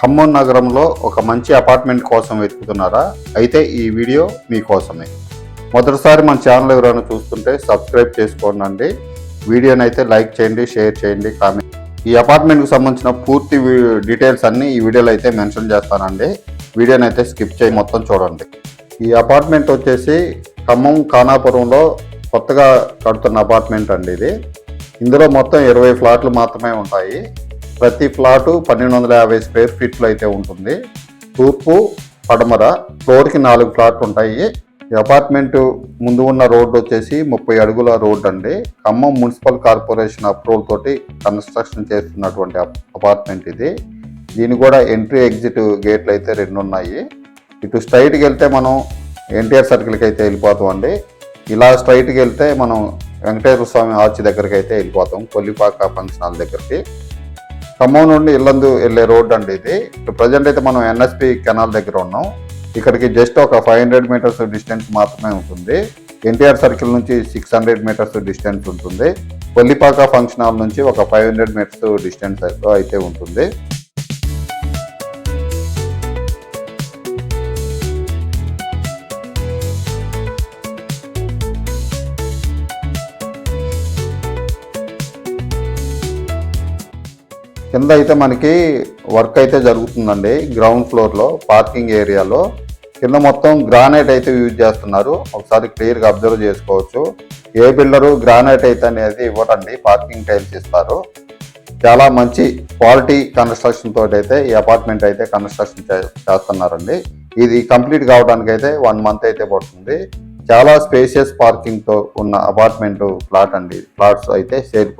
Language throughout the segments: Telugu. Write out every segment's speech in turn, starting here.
ఖమ్మం నగరంలో ఒక మంచి అపార్ట్మెంట్ కోసం వెతుకుతున్నారా? అయితే ఈ వీడియో మీకోసమే మొదటిసారి మన ఛానల్ ఎవరైనా చూస్తుంటే సబ్స్క్రైబ్ చేసుకోండి వీడియోని అయితే లైక్ చేయండి షేర్ చేయండి కామెంట్ ఈ అపార్ట్మెంట్కి సంబంధించిన పూర్తి డీటెయిల్స్ అన్నీ ఈ వీడియోలో అయితే మెన్షన్ చేస్తానండి. వీడియోని అయితే స్కిప్ చేయి మొత్తం చూడండి. ఈ అపార్ట్మెంట్ వచ్చేసి ఖమ్మం ఖానాపురంలో కొత్తగా కడుతున్న అపార్ట్మెంట్ అండి ఇది. ఇందులో మొత్తం ఇరవై ఫ్లాట్లు మాత్రమే ఉంటాయి. ప్రతి ఫ్లాటు పన్నెండు వందల యాభై స్క్వేర్ ఫీట్లు అయితే ఉంటుంది. తూర్పు పడమర ఫ్లోర్కి నాలుగు ఫ్లాట్లు ఉంటాయి. అపార్ట్మెంట్ ముందు ఉన్న రోడ్డు వచ్చేసి ముప్పై అడుగుల రోడ్డు అండి. ఖమ్మం మున్సిపల్ కార్పొరేషన్ అప్రూవల్ తోటి కన్స్ట్రక్షన్ చేస్తున్నటువంటి అపార్ట్మెంట్ ఇది. దీని కూడా ఎంట్రీ ఎగ్జిట్ గేట్లు అయితే రెండు ఉన్నాయి. ఇటు స్ట్రైట్కి వెళ్తే మనం ఎన్టీఆర్ సర్కిల్కి అయితే వెళ్ళిపోతాం అండి. ఇలా స్ట్రైట్కి వెళ్తే మనం వెంకటేశ్వర స్వామి ఆర్చి దగ్గరికి అయితే వెళ్ళిపోతాం. కొల్లిపాక ఫంక్షన్ హాల్ దగ్గరికి. ఖమ్మం నుండి ఇల్లందు వెళ్ళే రోడ్ అండి ఇది. ఇప్పుడు ప్రజెంట్ అయితే మనం ఎన్ఎస్పి కెనాల్ దగ్గర ఉన్నాం. ఇక్కడికి జస్ట్ ఒక ఫైవ్ హండ్రెడ్ మీటర్స్ డిస్టెన్స్ మాత్రమే ఉంటుంది. ఎన్టీఆర్ సర్కిల్ నుంచి సిక్స్ హండ్రెడ్ మీటర్స్ డిస్టెన్స్ ఉంటుంది. కొల్లిపాక ఫంక్షన్ హాల్ నుంచి ఒక ఫైవ్ హండ్రెడ్ మీటర్స్ డిస్టెన్స్ అయితే ఉంటుంది. కింద అయితే మనకి వర్క్ అయితే జరుగుతుందండి. గ్రౌండ్ ఫ్లోర్లో పార్కింగ్ ఏరియాలో. కింద మొత్తం గ్రానైట్ అయితే యూజ్ చేస్తున్నారు. ఒకసారి క్లియర్గా అబ్జర్వ్ చేసుకోవచ్చు. ఏ బిల్డరు గ్రానైట్ అయితే అనేది ఇవ్వరండి. పార్కింగ్ టైల్స్ ఇస్తారు. చాలా మంచి క్వాలిటీ కన్స్ట్రక్షన్ తోటి అయితే ఈ అపార్ట్మెంట్ అయితే కన్స్ట్రక్షన్ చేస్తున్నారండి. ఇది కంప్లీట్ కావడానికి అయితే వన్ మంత్ అయితే పడుతుంది. చాలా స్పేసియస్ పార్కింగ్తో ఉన్న అపార్ట్మెంట్ ప్లాట్ అండి. ప్లాట్స్ అయితే సేల్కి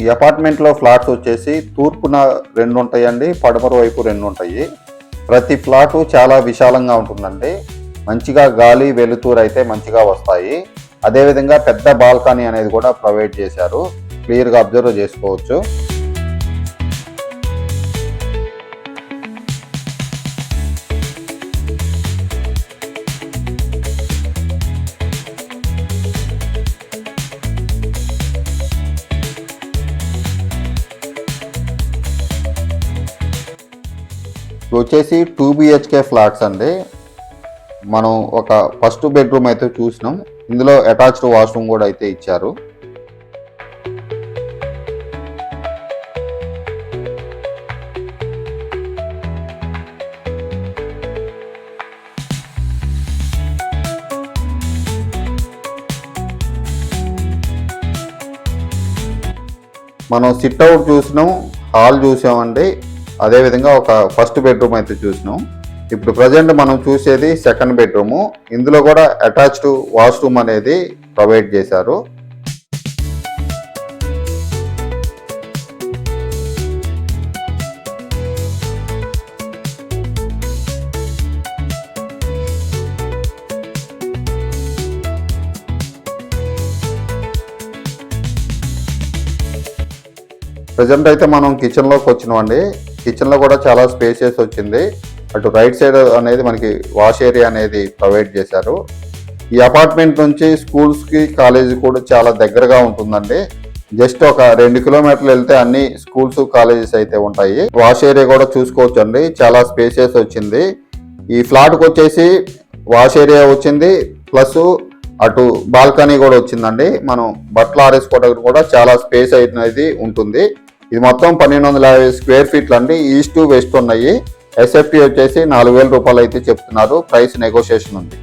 ఈ అపార్ట్మెంట్లో ఫ్లాట్స్ వచ్చేసి తూర్పున రెండు ఉంటాయండి పడమర వైపు రెండు ఉంటాయి ప్రతి ఫ్లాట్ చాలా విశాలంగా ఉంటుందండి. మంచిగా గాలి వెలుతురు అయితే మంచిగా వస్తాయి. అదేవిధంగా పెద్ద బాల్కనీ అనేది కూడా ప్రొవైడ్ చేశారు. క్లియర్గా అబ్జర్వ్ చేసుకోవచ్చు. వచ్చేసి టూ బిహెచ్కే ఫ్లాట్స్ అండి. మనం ఒక ఫస్ట్ బెడ్రూమ్ అయితే చూసినాం. ఇందులో అటాచ్డ్ వాష్రూమ్ కూడా అయితే ఇచ్చారు. మనం సిట్అవుట్ చూసినాం. హాల్ చూసామండి. అదేవిధంగా ఒక ఫస్ట్ బెడ్రూమ్ అయితే చూసినాం. ఇప్పుడు ప్రజెంట్ మనం చూసేది సెకండ్ బెడ్రూము ఇందులో కూడా అటాచ్డ్ వాష్రూమ్ అనేది ప్రొవైడ్ చేశారు. ప్రజెంట్ అయితే మనం కిచెన్లోకి వచ్చినామండి. కిచెన్లో కూడా చాలా స్పేసెస్ వచ్చింది. అటు రైట్ సైడ్ అనేది మనకి వాష్ ఏరియా అనేది ప్రొవైడ్ చేశారు. ఈ అపార్ట్మెంట్ నుంచి స్కూల్స్కి కాలేజీ కూడా చాలా దగ్గరగా ఉంటుందండి. జస్ట్ ఒక రెండు కిలోమీటర్లు వెళ్తే అన్ని స్కూల్స్ కాలేజెస్ అయితే ఉంటాయి. వాష్ ఏరియా కూడా చూసుకోవచ్చు అండి చాలా స్పేసెస్ వచ్చింది. ఈ ఫ్లాట్కి వచ్చేసి వాష్ ఏరియా వచ్చింది. ప్లస్ అటు బాల్కనీ కూడా వచ్చిందండి. మనం బట్టలు ఆరేసుకోవడానికి కూడా చాలా స్పేస్ అనేది ఉంటుంది. ఇది మొత్తం పన్నెండు వందల యాభై స్క్వేర్ ఫీట్లు అండి. ఈస్ట్ వెస్ట్ ఉన్నాయి. ఎస్ఎఫ్టీ వచ్చేసి నాలుగు వేల రూపాయలు అయితే చెప్తున్నారు. ప్రైస్ నెగోషియేషన్ ఉంది.